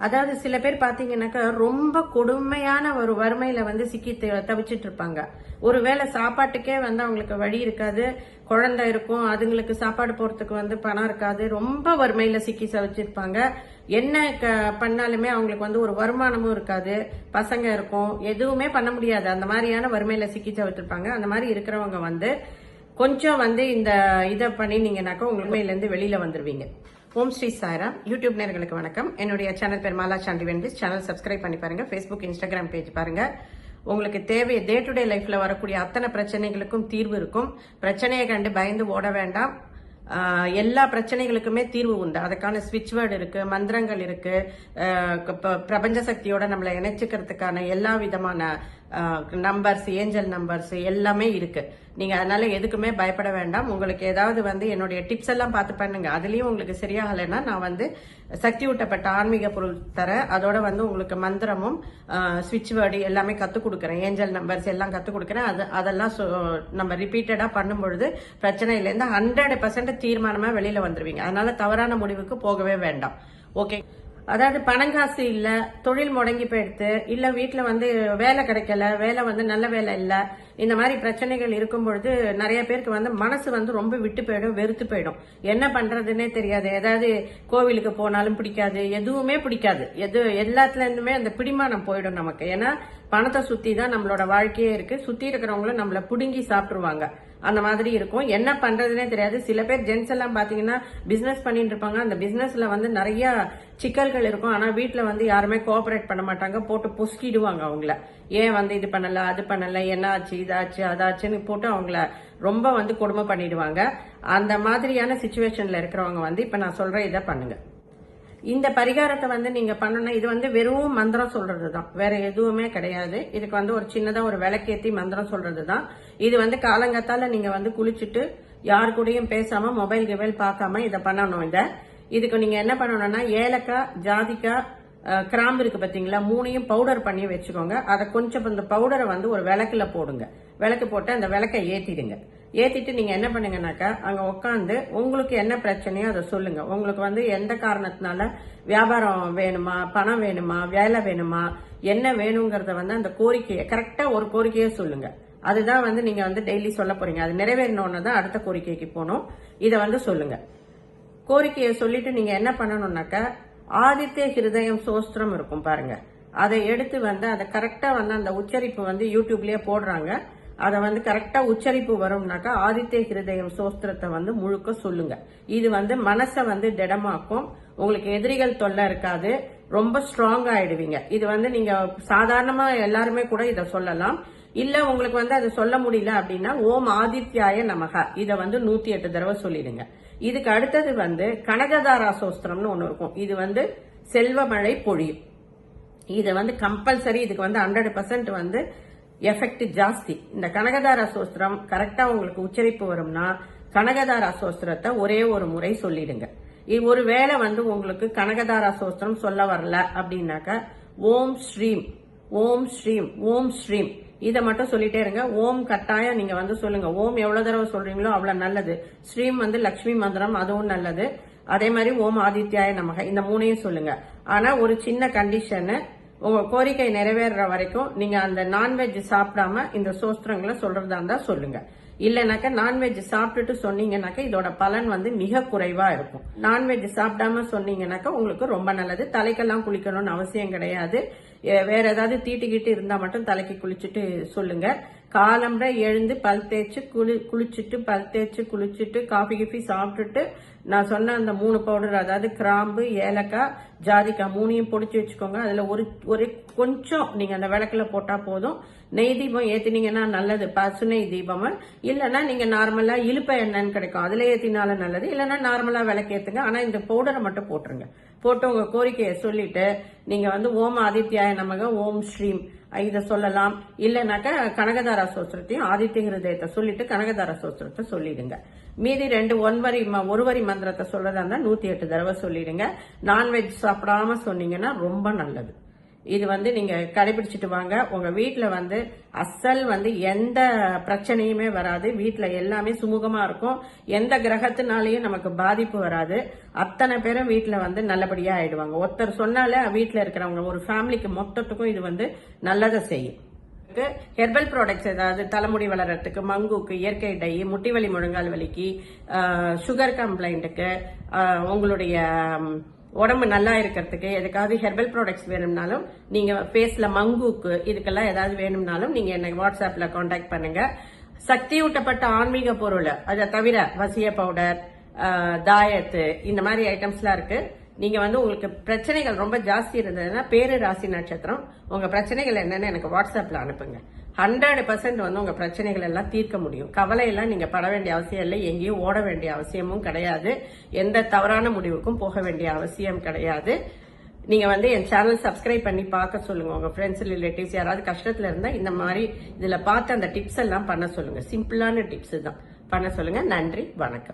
அதாவது சில பேர் பாத்தீங்கன்னாக்கா ரொம்ப கொடுமையான ஒரு வறுமையில வந்து சிக்கி த- தவிச்சிட்டு இருப்பாங்க ஒருவேளை சாப்பாட்டுக்கே வந்து அவங்களுக்கு வழி இருக்காது குழந்தை இருக்கும் அதுங்களுக்கு சாப்பாடு போறதுக்கு வந்து பணம் இருக்காது ரொம்ப வறுமையில சிக்கி சவிச்சிருப்பாங்க என்ன க- பண்ணாலுமே அவங்களுக்கு வந்து ஒரு வருமானமும் இருக்காது பசங்க இருக்கும் எதுவுமே பண்ண முடியாது. அந்த மாதிரியான வறுமையில சிக்கி சவிச்சிருப்பாங்க அந்த மாதிரி இருக்கிறவங்க வந்து கொஞ்சம் வந்து இந்த இதை பண்ணினீங்கன்னாக்கா உங்க உண்மையிலேருந்து வெளியில வந்துருவீங்க. ஓம் ஸ்ரீ சாய்ராம் யூடியூப் நேர்களுக்கு வணக்கம். என்னுடைய சேனல் பேர் மாலா சாண்டி வென்பிஸ் சேனல் சப்ஸ்கிரைப் பண்ணி பாருங்க. ஃபேஸ்புக் இன்ஸ்டாகிராம் பேஜ் பாருங்க. உங்களுக்கு தேவை டே டு டே லைஃப்ல வரக்கூடிய அத்தனை பிரச்சனைகளுக்கும் தீர்வு இருக்கும். பிரச்சனையை கண்டு பயந்து ஓட வேண்டாம். எல்லா பிரச்சனைகளுக்குமே தீர்வு உண்டு. அதுக்கான ஸ்விட்ச் வேர்டு இருக்கு மந்திரங்கள் இருக்கு. பிரபஞ்ச சக்தியோட நம்மளை இணைச்சுக்கிறதுக்கான எல்லா விதமான நம்பர்ஸ் ஏஞ்சல் நம்பர்ஸ் எல்லாமே இருக்கு. நீங்க அதனால எதுக்குமே பயப்பட வேண்டாம். உங்களுக்கு ஏதாவது வந்து என்னுடைய டிப்ஸ் எல்லாம் பார்த்து பண்ணுங்க. அதுலயும் உங்களுக்கு சரியாகலைன்னா நான் வந்து சக்தி ஊட்டப்பட்ட ஆன்மீக பொருள் தரேன். அதோட வந்து உங்களுக்கு மந்திரமும் ஸ்விட்ச் வேர்டு எல்லாமே கத்துக் கொடுக்குறேன். ஏஞ்சல் நம்பர்ஸ் எல்லாம் கத்துக் கொடுக்குறேன். அது அதெல்லாம் நம்ம ரிப்பீட்டடா பண்ணும்பொழுது பிரச்சனையிலேருந்து ஹண்ட்ரட் பர்சன்ட் தீர்மானமா வெளியில வந்துருவீங்க. அதனால தவறான முடிவுக்கு போகவே வேண்டாம். ஓகே அதாவது பணங்காசு இல்லை தொழில் முடங்கி போயிடுத்து இல்லை வீட்டில் வந்து வேலை கிடைக்கல வேலை வந்து நல்ல வேலை இல்லை இந்த மாதிரி பிரச்சனைகள் இருக்கும் பொழுது நிறைய பேருக்கு வந்து மனசு வந்து ரொம்ப விட்டு போயிடும் வெறுத்து போயிடும். என்ன பண்ணுறதுன்னே தெரியாது. ஏதாவது கோவிலுக்கு போனாலும் பிடிக்காது எதுவுமே பிடிக்காது. எது எல்லாத்துலேருந்துமே அந்த பிடிமானம் போயிடும் நமக்கு. ஏன்னா பணத்தை சுற்றி தான் நம்மளோட வாழ்க்கையே இருக்குது சுற்றி இருக்கிறவங்களும் நம்மளை பிடுங்கி சாப்பிட்ருவாங்க அந்த மாதிரி இருக்கும். என்ன பண்றதுனே தெரியாது. சில பேர் ஜென்ஸ் எல்லாம் பாத்தீங்கன்னா பிசினஸ் பண்ணிட்டு இருப்பாங்க. அந்த பிசினஸ்ல வந்து நிறைய சிக்கல்கள் இருக்கும். ஆனா வீட்டுல வந்து யாருமே கோஆபரேட் பண்ண மாட்டாங்க. போட்டு பொசுக்கிடுவாங்க அவங்கள. ஏன் வந்து இது பண்ணல அது பண்ணல என்ன ஆச்சு இதாச்சு அதாச்சுன்னு போட்டு அவங்கள ரொம்ப வந்து கொடுமை பண்ணிடுவாங்க. அந்த மாதிரியான சுச்சுவேஷன்ல இருக்கிறவங்க வந்து இப்ப நான் சொல்ற இதை பண்ணுங்க. இந்த பரிகாரத்தை வந்து நீங்க பண்ணணும். இது வந்து வெறும் மந்திரம் சொல்றது தான் வேற எதுவுமே கிடையாது. இதுக்கு வந்து ஒரு சின்னதா ஒரு விளக்கேத்தி மந்திரம் சொல்றது தான் இது வந்து காலங்கத்தால நீங்க வந்து குளிச்சுட்டு யாரு கூடயும் பேசாம மொபைல் கிபைல் பார்க்காம இதை பண்ணணும். இத இதுக்கு நீங்க என்ன பண்ணணும்னா ஏலக்காய் ஜாதிக்காய் கிராம்பு இருக்கு பாத்தீங்களா? மூணையும் பவுடர் பண்ணி வச்சுக்கோங்க. அதை கொஞ்சம் இந்த பவுடரை வந்து ஒரு விளக்குல போடுங்க. விளக்கு போட்டு அந்த விளக்கை ஏத்திடுங்க. ஏத்திட்டு நீங்க என்ன பண்ணுங்கனாக்கா அங்க உட்காந்து உங்களுக்கு என்ன பிரச்சனையோ அதை சொல்லுங்க. உங்களுக்கு வந்து எந்த காரணத்தினால வியாபாரம் வேணுமா பணம் வேணுமா வேலை வேணுமா என்ன வேணுங்கிறத வந்து அந்த கோரிக்கையை கரெக்டா ஒரு கோரிக்கையை சொல்லுங்க. அதுதான் வந்து நீங்க வந்து டெய்லி சொல்ல போறீங்க. அது நிறைவேறணும்னு தான் அடுத்த கோரிக்கைக்கு போகணும். இதை வந்து சொல்லுங்க. கோரிக்கையை சொல்லிட்டு நீங்க என்ன பண்ணணும்னாக்கா ஆதித்ய ஹிருதயம் சோஸ்திரம் இருக்கும் பாருங்க. அதை எடுத்து வந்து அதை கரெக்டா வந்து அந்த உச்சரிப்பு வந்து யூடியூப்லயே போடுறாங்க. அதை வந்து கரெக்டா உச்சரிப்பு வரும்னாக்கா ஆதித்ய ஹிருதயம் சோஸ்திரத்தை வந்து முழுக்க சொல்லுங்க. இது வந்து மனசை வந்து திடமாக்கும். உங்களுக்கு எதிரிகள் தொல்லை இருக்காது. ரொம்ப ஸ்ட்ராங் ஆயிடுவீங்க. இது வந்து நீங்க சாதாரணமா எல்லாருமே கூட இதை சொல்லலாம். இல்ல உங்களுக்கு வந்து அதை சொல்ல முடியல அப்படின்னா ஓம் ஆதித்யாய நமக. இதை வந்து நூத்தி எட்டு தடவை சொல்லிடுங்க. இதுக்கு அடுத்தது வந்து கனகதாரா சோஸ்திரம்னு ஒண்ணு இருக்கும். இது வந்து செல்வமழை பொழியும். இதை வந்து கம்பல்சரி இதுக்கு வந்து ஹண்ட்ரட் பர்சன்ட் வந்து எஃபெக்ட் ஜாஸ்தி. இந்த கனகதார சோஸ்திரம் கரெக்டா உங்களுக்கு உச்சரிப்பு வரும்னா கனகதார சோஸ்திரத்தை ஒரே ஒரு முறை சொல்லிடுங்க. இது ஒரு வேளை வந்து உங்களுக்கு கனகதார சோஸ்திரம் சொல்ல வரல அப்படின்னாக்க ஓம் ஸ்ரீம் ஓம் ஸ்ரீம் ஓம் ஸ்ரீம். இதை மட்டும் சொல்லிட்டே இருங்க. ஓம் கட்டாயம் நீங்க வந்து சொல்லுங்க. ஓம் எவ்வளவு தடவை சொல்றீங்களோ அவ்வளவு நல்லது. ஸ்ரீம் வந்து லக்ஷ்மி மந்திரம் அதுவும் நல்லது. அதே மாதிரி ஓம் ஆதித்யாய நமக இந்த மூணையும் சொல்லுங்க. ஆனா ஒரு சின்ன கண்டிஷனு உங்க கோரிக்கை நிறைவேறுற வரைக்கும் நீங்க அந்த நான்வெஜ் சாப்பிடாம இந்த சோஸ்திரங்களை சொல்றதா இருந்தா சொல்லுங்க. இல்லைனாக்கா நான்வெஜ் சாப்பிட்டுட்டு சொன்னீங்கன்னாக்கா இதோட பலன் வந்து மிக குறைவா இருக்கும். நான்வெஜ் சாப்பிடாம சொன்னீங்கன்னாக்கா உங்களுக்கு ரொம்ப நல்லது. தலைக்கெல்லாம் குளிக்கணும்னு அவசியம் கிடையாது. வேற ஏதாவது தீட்டுக்கிட்டு இருந்தா மட்டும் தலைக்கு குளிச்சுட்டு சொல்லுங்க. காலம்பரை எழுந்து பல் தேய்ச்சி குளி குளிச்சுட்டு பல் தேய்ச்சி குளிச்சுட்டு காஃபி கிஃபி சாப்பிட்டுட்டு நான் சொன்ன அந்த மூணு பவுடர் அதாவது கிராம்பு ஏலக்காய் ஜாதிக்காய் மூணையும் பொடிச்சு வச்சுக்கோங்க. அதில் ஒரு ஒரு கொஞ்சம் நீங்கள் அந்த விளக்குல போட்டால் போதும். நெய் தீபம் ஏற்றினீங்கன்னா நல்லது. பசு நெய் தீபம்? இல்லைன்னா நீங்கள் நார்மலாக இழுப்ப எண்ணெய்னு கிடைக்கும். அதில் ஏற்றினாலும் நல்லது. இல்லைன்னா நார்மலாக விளக்கு ஏற்றுங்க ஆனால் இந்த பவுடரை மட்டும் போட்டுருங்க. போட்டு உங்கள் கோரிக்கையை சொல்லிட்டு நீங்கள் வந்து ஓம் ஆதித்யாய நமக ஓம் ஸ்ரீம். இதை சொல்லலாம். இல்லைனாக்கா கனகதார சோஸ்திரத்தையும் ஆதித்ய ஹிருதயத்தை சொல்லிட்டு கனகதார சோஸ்திரத்தை சொல்லிடுங்க. மீதி ரெண்டு ஒன்பரி ம- ஒரு வரி மந்திரத்தை சொல்றதா இருந்தா நூத்தி எட்டு தடவை சொல்லிடுங்க. நான்வெஜ் சாப்பிடாம சொன்னீங்கன்னா ரொம்ப நல்லது. இது வந்து நீங்க கடைபிடிச்சிட்டு வாங்க. உங்க வீட்டில் வந்து அசல் வந்து எந்த பிரச்சனையுமே வராது. வீட்டில் எல்லாமே சுமூகமா இருக்கும். எந்த கிரகத்தினாலையும் நமக்கு பாதிப்பு வராது. அத்தனை பேரும் வீட்டில் வந்து நல்லபடியா ஆயிடுவாங்க. ஒருத்தர் சொன்னாலே வீட்டில் இருக்கிறவங்க ஒரு ஃபேமிலிக்கு மொத்தத்துக்கும் இது வந்து நல்லதை செய்யும். ஹெர்பல் ப்ராடக்ட்ஸ் ஏதாவது தலைமுடி வளர்றதுக்கு மங்குக்கு இயற்கை டை முட்டி வலி முழங்கால் வலிக்கு சுகர் கம்ப்ளைண்ட்டுக்கு உங்களுடைய உடம்பு நல்லா இருக்கிறதுக்கு எதுக்காவது ஹெர்பல் ப்ராடக்ட்ஸ் வேணும்னாலும் நீங்க ஃபேஸ்ல மங்குக்கு இதுக்கெல்லாம் ஏதாவது வேணும்னாலும் நீங்க என்னை வாட்ஸ்அப்ல காண்டாக்ட் பண்ணுங்க. சக்தி ஊட்டப்பட்ட ஆன்மீக பொருள் அதை தவிர வசிய பவுடர் தாயத்து இந்த மாதிரி ஐட்டம்ஸ்லாம் இருக்கு. நீங்க வந்து உங்களுக்கு பிரச்சனைகள் ரொம்ப ஜாஸ்தி இருந்ததுன்னா பேரு ராசி நட்சத்திரம். உங்க பிரச்சனைகள் என்னன்னு எனக்கு வாட்ஸ்அப்ல அனுப்புங்க. ஹண்ட்ரட் பர்சன்ட் வந்து உங்க பிரச்சனைகள் எல்லாம் தீர்க்க முடியும். கவலை எல்லாம் நீங்க பட வேண்டிய அவசியம் இல்லை. எங்கேயும் ஓட வேண்டிய அவசியமும் கிடையாது. எந்த தவறான முடிவுக்கும் போக வேண்டிய அவசியம் கிடையாது. நீங்க வந்து என் சேனல் சப்ஸ்கிரைப் பண்ணி பார்க்க சொல்லுங்க. உங்க ஃப்ரெண்ட்ஸ் ரிலேட்டிவ்ஸ் யாராவது கஷ்டத்துல இருந்தா இந்த மாதிரி இதுல பார்த்து அந்த டிப்ஸ் எல்லாம் பண்ண சொல்லுங்க. சிம்பிளான டிப்ஸ் தான். பண்ண சொல்லுங்க. நன்றி. வணக்கம்.